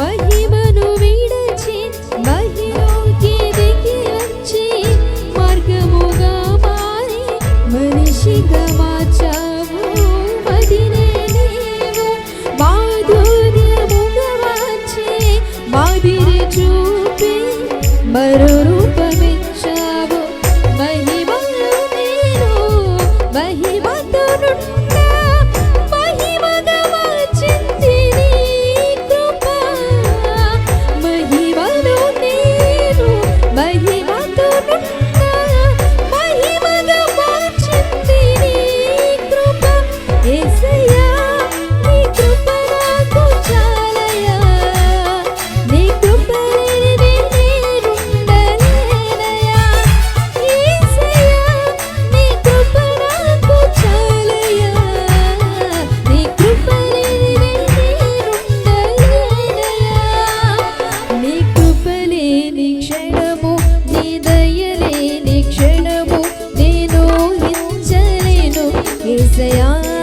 మహిమను విడచి మహిలోకి దిగి వచ్చి మార్గముగా మారి మనిషిగా మార్చావు. మదినే నీవు మాధుర్యముగా వచ్చి మాదిరి చూపి మరో రూపమే Kimseye